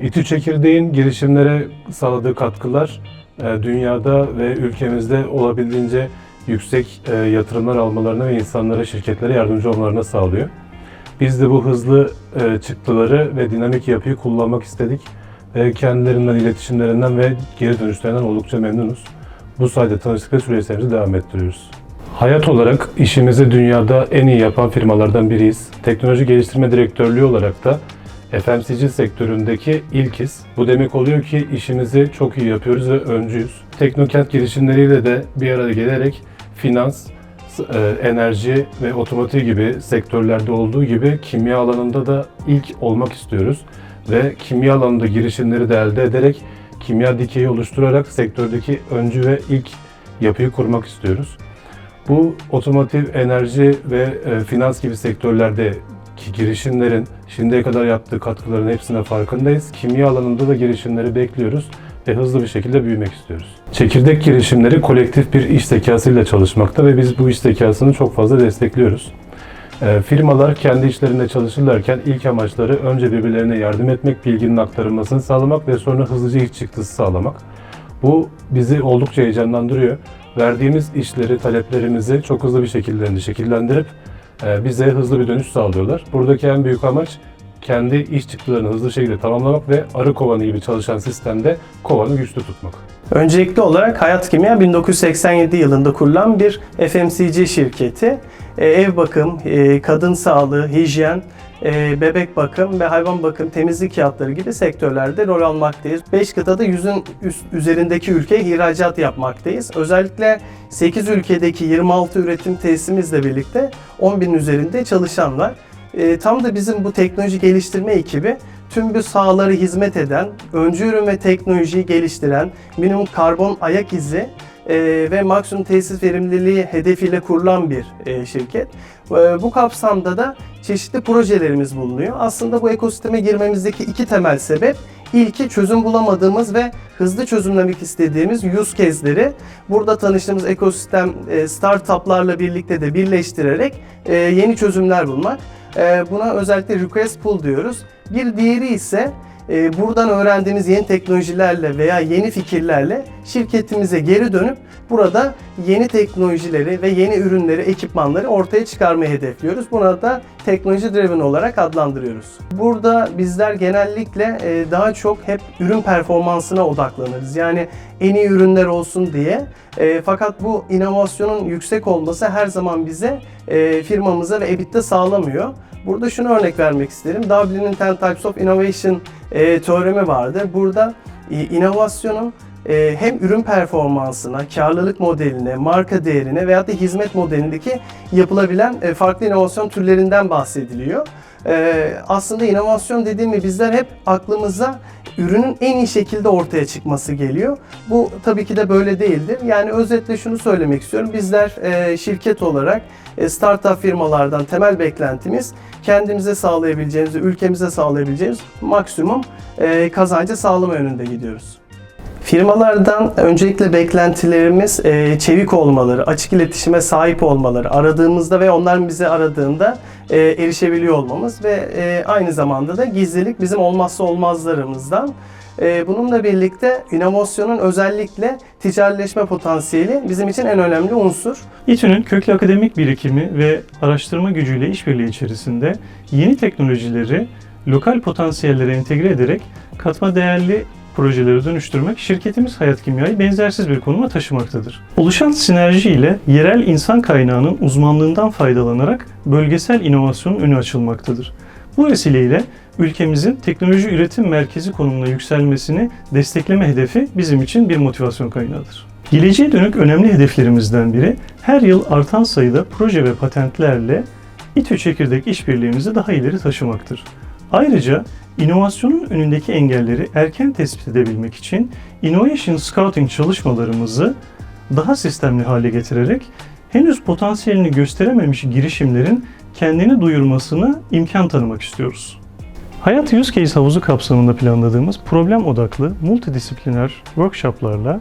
İTÜ Çekirdeğin girişimlere sağladığı katkılar e, dünyada ve ülkemizde olabildiğince yüksek e, yatırımlar almalarına ve insanlara, şirketlere yardımcı olmalarına sağlıyor. Biz de bu hızlı e, çıktıları ve dinamik yapıyı kullanmak istedik. Kendilerinden, iletişimlerinden ve geri dönüşlerinden oldukça memnunuz. Bu sayede tanıştık ve süreçlerimizi devam ettiriyoruz. Hayat olarak işimizi dünyada en iyi yapan firmalardan biriyiz. Teknoloji geliştirme direktörlüğü olarak da FMCG sektöründeki ilkiz. Bu demek oluyor ki işimizi çok iyi yapıyoruz ve öncüyüz. Teknokent girişimleriyle de bir araya gelerek finans, e, enerji ve otomotiv gibi sektörlerde olduğu gibi kimya alanında da ilk olmak istiyoruz. Ve kimya alanında girişimleri de elde ederek kimya dikeyi oluşturarak sektördeki öncü ve ilk yapıyı kurmak istiyoruz. Bu otomotiv, enerji ve e, finans gibi sektörlerdeki girişimlerin şimdiye kadar yaptığı katkıların hepsine farkındayız. Kimya alanında da girişimleri bekliyoruz ve hızlı bir şekilde büyümek istiyoruz. Çekirdek girişimleri kolektif bir iş zekasıyla çalışmakta ve biz bu iş zekasını çok fazla destekliyoruz. E, firmalar kendi işlerinde çalışırlarken ilk amaçları önce birbirlerine yardım etmek, bilginin aktarılmasını sağlamak ve sonra hızlıca iş çıktısı sağlamak. Bu bizi oldukça heyecanlandırıyor. Verdiğimiz işleri, taleplerimizi çok hızlı bir şekilde şekillendirip bize hızlı bir dönüş sağlıyorlar. Buradaki en büyük amaç kendi iş çıktılarını hızlı şekilde tamamlamak ve arı kovanı gibi çalışan sistemde kovanı güçlü tutmak. Öncelikli olarak Hayat Kimya 1987 yılında kurulan bir FMCG şirketi. Ee, Ev bakım, e, kadın sağlığı, hijyen, e, bebek bakım ve hayvan bakım, temizlik fiyatları gibi sektörlerde rol almaktayız. 5 kıtada 100'ün üst- üzerindeki ülkeye ihracat yapmaktayız. Özellikle 8 ülkedeki 26 üretim tesisimizle birlikte 10 bin üzerinde çalışan var. E, tam da bizim bu teknoloji geliştirme ekibi tüm bu sahaları hizmet eden, öncü ürün ve teknolojiyi geliştiren, minimum karbon ayak izi e, ve maksimum tesis verimliliği hedefiyle kurulan bir e, şirket. Bu kapsamda da çeşitli projelerimiz bulunuyor. Aslında bu ekosisteme girmemizdeki iki temel sebep İlki çözüm bulamadığımız ve hızlı çözümlemek istediğimiz use case'leri burada tanıştığımız ekosistem e, startuplarla birlikte de birleştirerek yeni çözümler bulmak. E, Buna özellikle request pool diyoruz. Bir diğeri ise e, buradan öğrendiğimiz yeni teknolojilerle veya yeni fikirlerle şirketimize geri dönüp burada yeni teknolojileri ve yeni ürünleri, ekipmanları ortaya çıkarmayı hedefliyoruz. Buna da teknoloji driven olarak adlandırıyoruz. Burada bizler genellikle e, daha çok hep ürün performansına odaklanırız. Yani en iyi ürünler olsun diye. E, Fakat bu inovasyonun yüksek olması her zaman bize firmamıza ve EBITDA sağlamıyor. Burada şunu örnek vermek isterim. Dublin'in 10 Types of Innovation e, teoremi vardır. Burada e, inovasyonun e, hem ürün performansına, karlılık modeline, marka değerine veyahut da hizmet modelindeki yapılabilen e, farklı inovasyon türlerinden bahsediliyor. E, aslında inovasyon dediğimi bizler hep aklımıza ürünün en iyi şekilde ortaya çıkması geliyor. Bu tabii ki de böyle değildir. Yani özetle şunu söylemek istiyorum. Bizler e, şirket olarak e, startup firmalardan temel beklentimiz kendimize sağlayabileceğimiz, ülkemize sağlayabileceğimiz maksimum e, kazancı sağlama yönünde gidiyoruz. Firmalardan öncelikle beklentilerimiz e, çevik olmaları, açık iletişime sahip olmaları, aradığımızda ve onlar bizi aradığında e, erişebiliyor olmamız ve e, aynı zamanda da gizlilik bizim olmazsa olmazlarımızdan. E, bununla birlikte inovasyonun özellikle ticarileşme potansiyeli bizim için en önemli unsur. İTÜ'nün köklü akademik birikimi ve araştırma gücüyle işbirliği içerisinde yeni teknolojileri lokal potansiyellere entegre ederek katma değerli projelere dönüştürmek şirketimiz Hayat Kimya'yı benzersiz bir konuma taşımaktadır. Oluşan sinerji ile yerel insan kaynağının uzmanlığından faydalanarak bölgesel inovasyonun önü açılmaktadır. Bu vesileyle ülkemizin teknoloji üretim merkezi konumuna yükselmesini destekleme hedefi bizim için bir motivasyon kaynağıdır. Geleceğe dönük önemli hedeflerimizden biri her yıl artan sayıda proje ve patentlerle İTÜ Çekirdek işbirliğimizi daha ileri taşımaktır. Ayrıca inovasyonun önündeki engelleri erken tespit edebilmek için Innovation Scouting çalışmalarımızı daha sistemli hale getirerek henüz potansiyelini gösterememiş girişimlerin kendini duyurmasını imkan tanımak istiyoruz. Hayat Use Case havuzu kapsamında planladığımız problem odaklı multidisipliner workshoplarla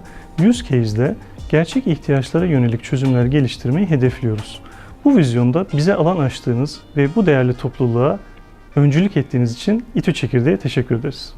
Use Case'de gerçek ihtiyaçlara yönelik çözümler geliştirmeyi hedefliyoruz. Bu vizyonda bize alan açtığınız ve bu değerli topluluğa öncülük ettiğiniz için İTÜ Çekirdeğe teşekkür ederiz.